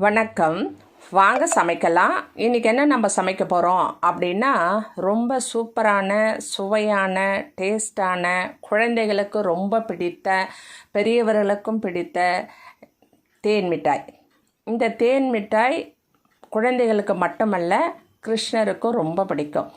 வணக்கம். வாங்க சமைக்கலாம். இன்றைக்கி என்ன நம்ம சமைக்க போகிறோம் அப்படின்னா ரொம்ப சூப்பரான சுவையான டேஸ்டான குழந்தைகளுக்கு ரொம்ப பிடித்த பெரியவர்களுக்கும் பிடித்த தேன் மிட்டாய். இந்த தேன் மிட்டாய் குழந்தைகளுக்கு மட்டுமல்ல கிருஷ்ணருக்கும் ரொம்ப பிடிக்கும்.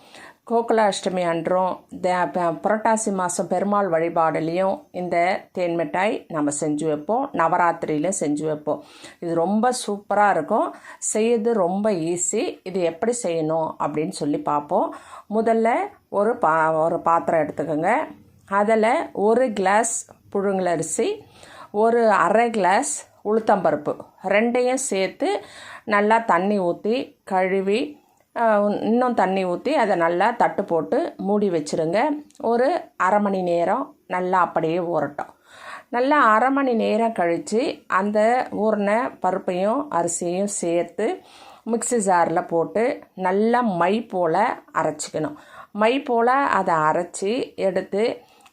கோகுலாஷ்டமி அன்றும் த- புரட்டாசி மாதம் பெருமாள் வழிபாடுலேயும் இந்த தேன் மிட்டாய் நம்ம செஞ்சு வைப்போம். நவராத்திரியிலையும் செஞ்சு வைப்போம். இது ரொம்ப சூப்பராக இருக்கும். செய்யறது ரொம்ப ஈஸி. இது எப்படி செய்யணும் அப்படின்னு சொல்லி பார்ப்போம். முதல்ல ஒரு பா ஒரு பாத்திரம் எடுத்துக்கோங்க. அதில் ஒரு கிளாஸ் புழுங்கலரிசி ஒரு அரை கிளாஸ் உளுத்தம்பருப்பு. ரெண்டையும் சேர்த்து நல்லா தண்ணி ஊற்றி கழுவி இன்னும் தண்ணி ஊற்றி அதை நல்லா தட்டு போட்டு மூடி வச்சுருங்க. ஒரு அரை மணி நேரம் நல்லா அப்படியே ஊறட்டும். நல்லா அரை மணி நேரம் கழித்து அந்த ஊறின பருப்பையும் அரிசியையும் சேர்த்து மிக்ஸி ஜாரில் போட்டு நல்லா மை போல் அரைச்சிக்கணும். மை போல் அதை அரைச்சி எடுத்து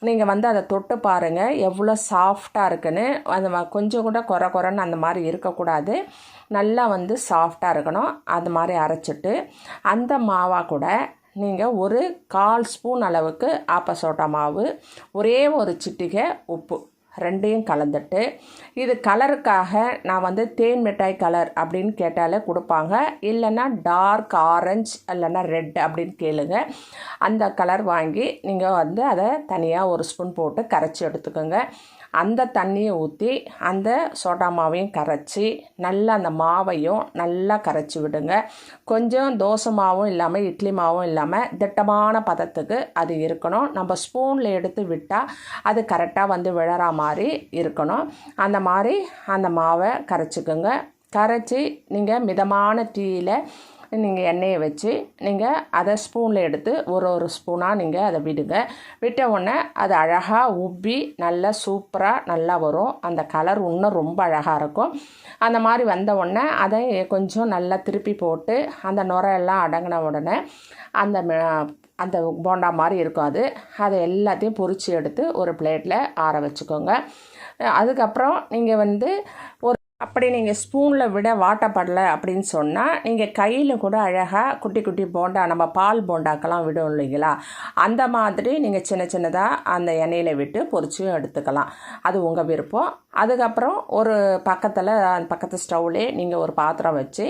நீங்கள் வந்து அதை தொட்டு பாருங்கள் எவ்வளோ சாஃப்டாக இருக்குன்னு. அந்த ம- கொஞ்சம் கூட குறை குறைன்னு அந்த மாதிரி இருக்கக்கூடாது. நல்லா வந்து சாஃப்டாக இருக்கணும். அது மாதிரி அரைச்சிட்டு அந்த மாவாக கூட நீங்கள் ஒரு கால் ஸ்பூன் அளவுக்கு ஆப்பசோட்டா மாவு ஒரே ஒரு சிட்டிகை உப்பு. ரெண்டையும் கலந்துட்டு இது கலருக்காக நான் வந்து தேன் மிட்டாய் கலர் அப்படின்னு கேட்டாலே கொடுப்பாங்க. இல்லைன்னா டார்க் ஆரஞ்சு இல்லைன்னா ரெட் அப்படின்னு கேளுங்க. அந்த கலர் வாங்கி நீங்கள் வந்து அதை தனியாக ஒரு ஸ்பூன் போட்டு கரைச்சி எடுத்துக்கோங்க. அந்த தண்ணியை ஊற்றி அந்த சோடா மாவையும் கரைச்சி நல்லா அந்த மாவையும் நல்லா கரைச்சி விடுங்க. கொஞ்சம் தோசை மாவும் இல்லாமல் இட்லி மாவும் இல்லாமல் திட்டமான பதத்துக்கு அது இருக்கணும். நம்ம ஸ்பூனில் எடுத்து விட்டால் அது கரெக்டாக வந்து விழற மாதிரி மாதிரி இருக்கணும். அந்த மாதிரி அந்த மாவை கரைச்சிக்கோங்க. கரைச்சி நீங்கள் மிதமான டீயில் நீங்கள் எண்ணெயை வச்சு நீங்கள் அதை ஸ்பூனில் எடுத்து ஒரு ஒரு ஸ்பூனாக நீங்கள் அதை விடுங்க. விட்ட உடனே அது அழகாக உப்பி நல்லா சூப்பராக நல்லா வரும். அந்த கலர் இன்னும் ரொம்ப அழகாக இருக்கும். அந்த மாதிரி வந்த உடனே அதை கொஞ்சம் நல்லா திருப்பி போட்டு அந்த நுரையெல்லாம் அடங்கின உடனே அந்த ம- அந்த போண்டா மாதிரி இருக்கும் அது. அதை எல்லாத்தையும் பொறிச்சு எடுத்து ஒரு பிளேட்டில் ஆற வச்சுக்கோங்க. அதுக்கப்புறம் நீங்கள் வந்து ஒரு அப்படி நீங்கள் ஸ்பூனில் விட வாட்டப்படலை அப்படின்னு சொன்னால் நீங்கள் கையில் கூட அழகாக குட்டி குட்டி போண்டா நம்ம பால் போண்டாக்கெல்லாம் விடும் இல்லைங்களா? அந்த மாதிரி நீங்கள் சின்ன சின்னதாக அந்த எண்ணெயில் விட்டு பொறிச்சியும் எடுத்துக்கலாம். அது உங்கள் விருப்பம். அதுக்கப்புறம் ஒரு பக்கத்தில் பக்கத்து ஸ்டவ்லே நீங்கள் ஒரு பாத்திரம் வச்சு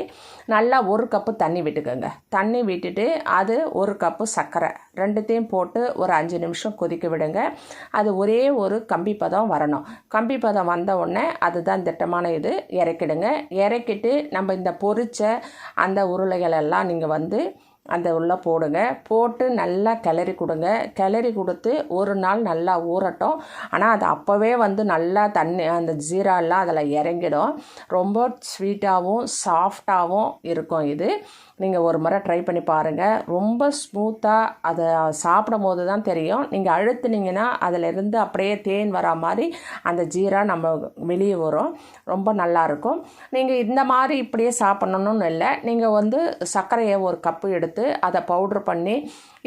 நல்லா ஒரு கப்பு தண்ணி விட்டுக்கோங்க. தண்ணி விட்டுட்டு அது ஒரு கப்பு சர்க்கரை ரெண்டுத்தையும் போட்டு ஒரு அஞ்சு நிமிஷம் கொதிக்க விடுங்க. அது ஒரே ஒரு கம்பி பதம் வரணும். கம்பி பதம் வந்த உடனே அதுதான் திட்டமான இது. இறக்கிடுங்க. இறக்கிட்டு நம்ம இந்த பொறிச்ச அந்த உருளைகளெல்லாம் நீங்கள் வந்து அந்த உள்ளே போடுங்க. போட்டு நல்லா கிளறி கொடுங்க. கிளறி கொடுத்து ஒரு நாள் நல்லா ஊறட்டும். ஆனால் அது அப்போவே வந்து நல்லா தண்ணி அந்த ஜீராலாம் அதில் இறங்கிடும். ரொம்ப ஸ்வீட்டாகவும் சாஃப்டாகவும் இருக்கும் இது. நீங்கள் ஒரு முறை ட்ரை பண்ணி பாருங்கள் ரொம்ப ஸ்மூத்தாக அதை சாப்பிடும் போது தான் தெரியும். நீங்கள் அழுத்துனீங்கன்னா அதிலிருந்து அப்படியே தேன் வரா மாதிரி அந்த ஜீரா நம்ம வெளியே வரும். ரொம்ப நல்லாயிருக்கும் நீங்கள் இந்த மாதிரி இப்படியே சாப்பிட்ணுன்னு இல்லை. நீங்கள் வந்து சர்க்கரையை ஒரு கப்பு எடுத்து அதை பவுட்ரு பண்ணி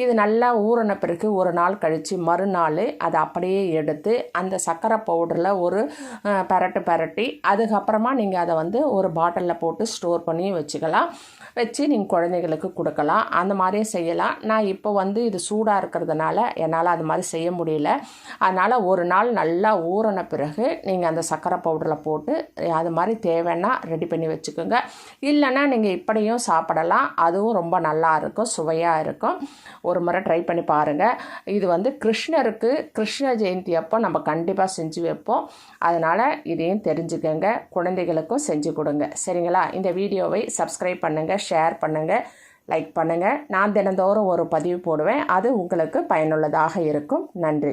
இது நல்லா ஊறின பிறகு ஒரு நாள் கழித்து மறுநாள் அதை அப்படியே எடுத்து அந்த சர்க்கரை பவுடரில் ஒரு பரட்டு பரட்டி அதுக்கப்புறமா நீங்கள் அதை வந்து ஒரு பாட்டிலில் போட்டு ஸ்டோர் பண்ணி வச்சுக்கலாம். வச்சு நீங்கள் குழந்தைகளுக்கு கொடுக்கலாம். அந்த மாதிரியும் செய்யலாம். நான் இப்போ வந்து இது சூடாக இருக்கிறதுனால என்னால் அது மாதிரி செய்ய முடியல. அதனால் ஒரு நாள் நல்லா ஊறின பிறகு நீங்கள் அந்த சர்க்கரை பவுடரில் போட்டு அது மாதிரி தேவைன்னா ரெடி பண்ணி வச்சுக்கோங்க. இல்லைன்னா நீங்கள் இப்படியும் சாப்பிடலாம். அதுவும் ரொம்ப நல்லா இருக்கும் சுவையாக இருக்கும். ஒரு முறை ட்ரை பண்ணி பாருங்கள் இது வந்து கிருஷ்ணருக்கு கிருஷ்ண ஜெயந்தி அப்போ நம்ம கண்டிப்பாக செஞ்சு வைப்போம். அதனால் இதையும் தெரிஞ்சுக்கங்க. குழந்தைகளுக்கும் செஞ்சு கொடுங்க. சரிங்களா? இந்த வீடியோவை சப்ஸ்கிரைப் பண்ணுங்கள் ஷேர் பண்ணுங்கள் லைக் பண்ணுங்கள் நான் தினந்தோறும் ஒரு பதிவு போடுவேன். அது உங்களுக்கு பயனுள்ளதாக இருக்கும். நன்றி.